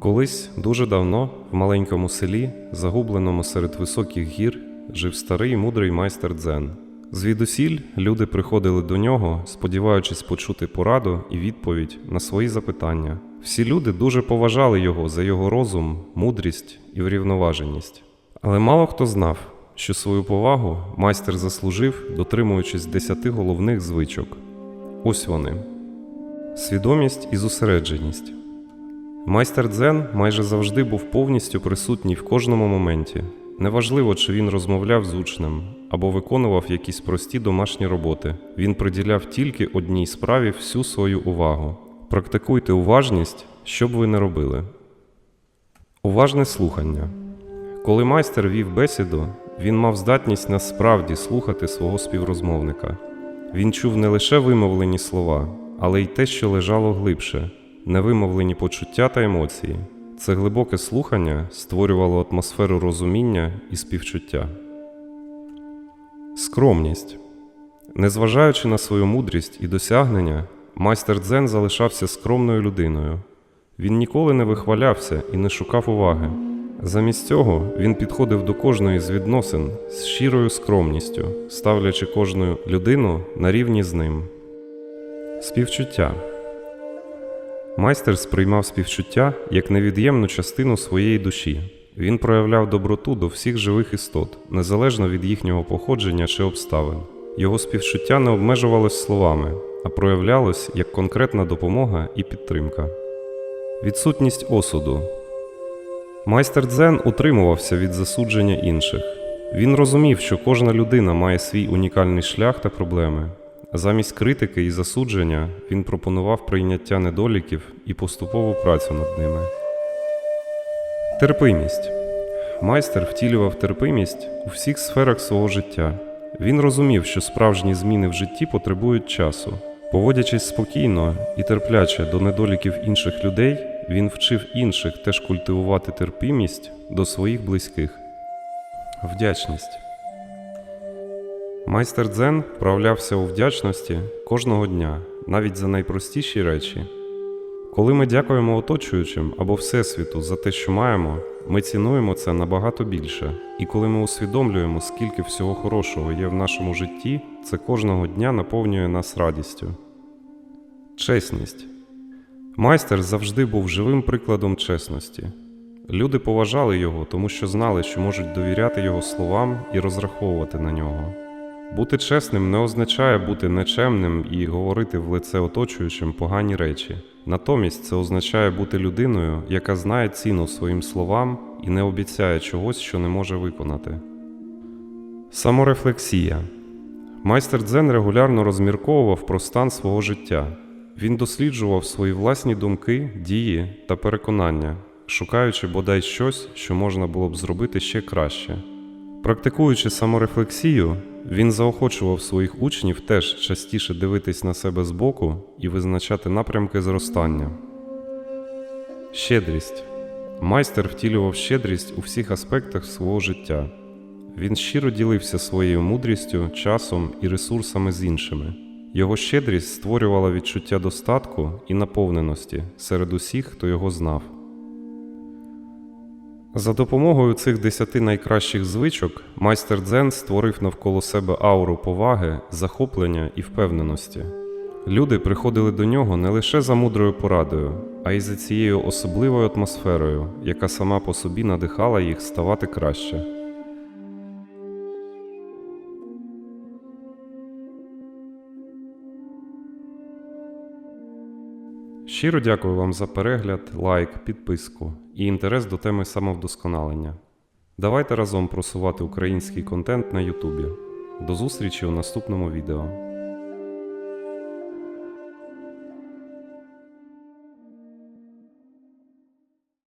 Колись дуже давно в маленькому селі, загубленому серед високих гір, жив старий мудрий майстер дзен. Звідусіль люди приходили до нього, сподіваючись почути пораду і відповідь на свої запитання. Всі люди дуже поважали його за його розум, мудрість і врівноваженість. Але мало хто знав, що свою повагу майстер заслужив, дотримуючись десяти головних звичок. Ось вони: свідомість і зосередженість. Майстер Дзен майже завжди був повністю присутній в кожному моменті. Неважливо, чи він розмовляв з учнем або виконував якісь прості домашні роботи. Він приділяв тільки одній справі всю свою увагу. Практикуйте уважність, що б ви не робили. Уважне слухання. Коли майстер вів бесіду, він мав здатність насправді слухати свого співрозмовника. Він чув не лише вимовлені слова, але й те, що лежало глибше, невимовлені почуття та емоції. Це глибоке слухання створювало атмосферу розуміння і співчуття. Скромність. Незважаючи на свою мудрість і досягнення, майстер Дзен залишався скромною людиною. Він ніколи не вихвалявся і не шукав уваги. Замість цього він підходив до кожної з відносин з щирою скромністю, ставлячи кожну людину на рівні з ним. Співчуття. Майстер сприймав співчуття як невід'ємну частину своєї душі. Він проявляв доброту до всіх живих істот, незалежно від їхнього походження чи обставин. Його співчуття не обмежувалось словами, а проявлялось як конкретна допомога і підтримка. Відсутність осуду. Майстер Дзен утримувався від засудження інших. Він розумів, що кожна людина має свій унікальний шлях та проблеми. Замість критики і засудження він пропонував прийняття недоліків і поступову працю над ними. Терпимість. Майстер втілював терпимість у всіх сферах свого життя. Він розумів, що справжні зміни в житті потребують часу. Поводячись спокійно і терпляче до недоліків інших людей, він вчив інших теж культивувати терпимість до своїх близьких. Вдячність. Майстер Дзен вправлявся у вдячності кожного дня, навіть за найпростіші речі. Коли ми дякуємо оточуючим або Всесвіту за те, що маємо, ми цінуємо це набагато більше. І коли ми усвідомлюємо, скільки всього хорошого є в нашому житті, це кожного дня наповнює нас радістю. Чесність. Майстер завжди був живим прикладом чесності. Люди поважали його, тому що знали, що можуть довіряти його словам і розраховувати на нього. Бути чесним не означає бути нечемним і говорити в лице оточуючим погані речі. Натомість це означає бути людиною, яка знає ціну своїм словам і не обіцяє чогось, що не може виконати. Саморефлексія. Майстер Дзен регулярно розмірковував про стан свого життя. Він досліджував свої власні думки, дії та переконання, шукаючи бодай щось, що можна було б зробити ще краще. Практикуючи саморефлексію, він заохочував своїх учнів теж частіше дивитись на себе збоку і визначати напрямки зростання. Щедрість. Майстер втілював щедрість у всіх аспектах свого життя. Він щиро ділився своєю мудрістю, часом і ресурсами з іншими. Його щедрість створювала відчуття достатку і наповненості серед усіх, хто його знав. За допомогою цих десяти найкращих звичок майстер Дзен створив навколо себе ауру поваги, захоплення і впевненості. Люди приходили до нього не лише за мудрою порадою, а й за цією особливою атмосферою, яка сама по собі надихала їх ставати краще. Щиро дякую вам за перегляд, лайк, підписку і інтерес до теми самовдосконалення. Давайте разом просувати український контент на Ютубі. До зустрічі у наступному відео.